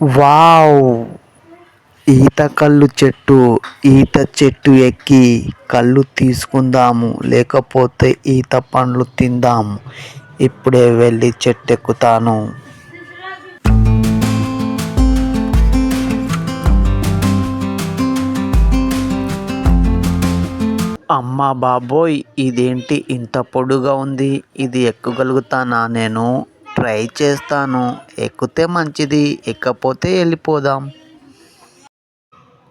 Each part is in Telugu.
వావ్. ఈత కళ్ళు చెట్టు ఈత చెట్టు ఎక్కి కళ్ళు తీసుకుందాము లేకపోతే ఈత పండ్లు తిందాము. ఇప్పుడే వెళ్ళి చెట్టు ఎక్కుతాను అమ్మ బాబోయ్ ఇదేంటి ఇంత పొడుగా ఉంది? ఇది ఎక్కగలుగుతానా నేను? ట్రై చేస్తాను. ఎక్కితే మంచిది ఎక్కకపోతే వెళ్ళిపోదాం.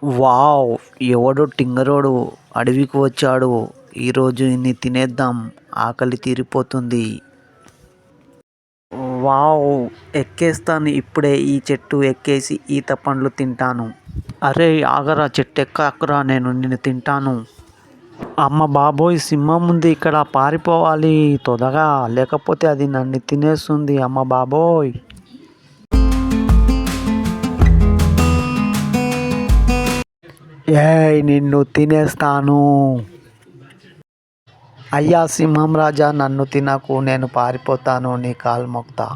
వావ్ ఎవడో టింగరోడు అడవికి వచ్చాడు. ఈరోజు ఇన్ని తినేద్దాం ఆకలి తీరిపోతుంది. వావ్ ఎక్కేస్తాను. ఇప్పుడే ఈ చెట్టు ఎక్కేసి ఈత పండ్లు తింటాను. అరే ఆగరా చెట్టు ఎక్కకురా నేను నిన్ను తింటాను. అమ్మ బాబోయ్ సింహం ఉంది ఇక్కడ పారిపోవాలి. తొందరగా లేకపోతే అది నన్ను తినేస్తుంది అమ్మ బాబోయ్. ఏయ్ నిన్ను తినేస్తాను. అయ్యా సింహం రాజా నన్ను తినకు నేను పారిపోతాను నీ కాలు మొక్తా